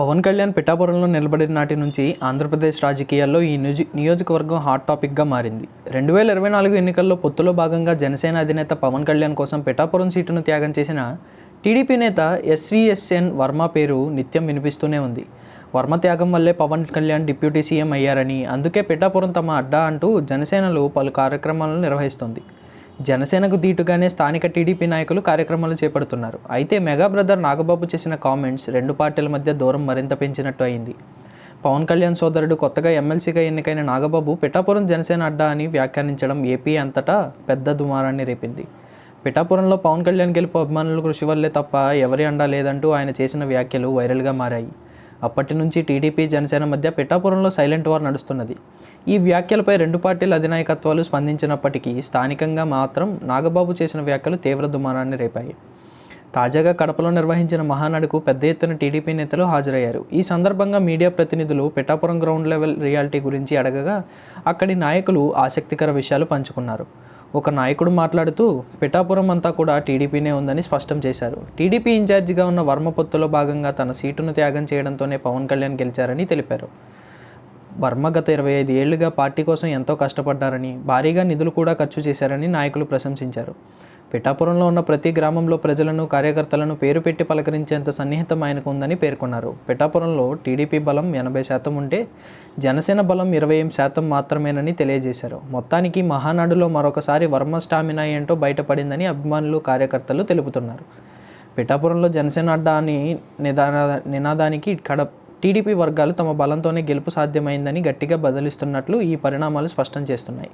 పవన్ కళ్యాణ్ పిఠాపురంలో నిలబడిన నాటి నుంచి ఆంధ్రప్రదేశ్ రాజకీయాల్లో ఈ నియోజ నియోజకవర్గం హాట్ టాపిక్గా మారింది. రెండు వేల ఇరవై నాలుగు ఎన్నికల్లో పొత్తులో భాగంగా జనసేన అధినేత పవన్ కళ్యాణ్ కోసం పిఠాపురం సీటును త్యాగం చేసిన టీడీపీ నేత ఎస్వీఎస్ఎన్ వర్మ పేరు నిత్యం వినిపిస్తూనే ఉంది. వర్మ త్యాగం వల్లే పవన్ కళ్యాణ్ డిప్యూటీ సీఎం అయ్యారని అందుకే పిఠాపురం తమ అడ్డా అంటూ జనసేనలు పలు కార్యక్రమాలను నిర్వహిస్తోంది. జనసేనకు దీటుగానే స్థానిక టీడీపీ నాయకులు కార్యక్రమాలు చేపడుతున్నారు. అయితే మెగా బ్రదర్ నాగబాబు చేసిన కామెంట్స్ రెండు పార్టీల మధ్య దూరం మరింత పెంచినట్టు అయింది. పవన్ కళ్యాణ్ సోదరుడు కొత్తగా ఎమ్మెల్సీగా ఎన్నికైన నాగబాబు పిఠాపురం జనసేన అడ్డా అని వ్యాఖ్యానించడం ఏపీ అంతటా పెద్ద దుమారాన్ని రేపింది. పిఠాపురంలో పవన్ కళ్యాణ్ గెలుపు అభిమానుల కృషి వల్లే తప్ప ఎవరి అండా లేదంటూ ఆయన చేసిన వ్యాఖ్యలు వైరల్గా మారాయి. అప్పటి నుంచి టీడీపీ జనసేన మధ్య పిఠాపురంలో సైలెంట్ వార్ నడుస్తున్నది. ఈ వ్యాఖ్యలపై రెండు పార్టీల అధినాయకత్వాలు స్పందించినప్పటికీ స్థానికంగా మాత్రం నాగబాబు చేసిన వ్యాఖ్యలు తీవ్ర దుమారాన్ని రేపాయి. తాజాగా కడపలో నిర్వహించిన మహానాడుకు పెద్ద ఎత్తున టీడీపీ నేతలు హాజరయ్యారు. ఈ సందర్భంగా మీడియా ప్రతినిధులు పిఠాపురం గ్రౌండ్ లెవెల్ రియాలిటీ గురించి అడగగా అక్కడి నాయకులు ఆసక్తికర విషయాలు పంచుకున్నారు. ఒక నాయకుడు మాట్లాడుతూ పిఠాపురం అంతా కూడా టీడీపీనే ఉందని స్పష్టం చేశారు. టీడీపీ ఇన్ఛార్జిగా ఉన్న వర్మ పొత్తులో భాగంగా తన సీటును త్యాగం చేయడంతోనే పవన్ కళ్యాణ్ గెలిచారని తెలిపారు. వర్మ గత ఇరవై ఐదు ఏళ్ళుగా పార్టీ కోసం ఎంతో కష్టపడ్డారని భారీగా నిధులు కూడా ఖర్చు చేశారని నాయకులు ప్రశంసించారు. పిఠాపురంలో ఉన్న ప్రతి గ్రామంలో ప్రజలను కార్యకర్తలను పేరు పెట్టి పలకరించేంత సన్నిహితం ఆయనకు ఉందని పేర్కొన్నారు. పిఠాపురంలో టీడీపీ బలం ఎనభై శాతం ఉంటే జనసేన బలం ఇరవై ఎనిమిది శాతం మాత్రమేనని తెలియజేశారు. మొత్తానికి మహానాడులో మరొకసారి వర్మ స్టామినా ఏంటో బయటపడిందని అభిమానులు కార్యకర్తలు తెలుపుతున్నారు. పిఠాపురంలో జనసేన అడ్డా అని నిదాన నినాదానికి కడ టీడీపీ వర్గాలు తమ బలంతోనే గెలుపు సాధ్యమైందని గట్టిగా బదిలిస్తున్నట్లు ఈ పరిణామాలు స్పష్టం చేస్తున్నాయి.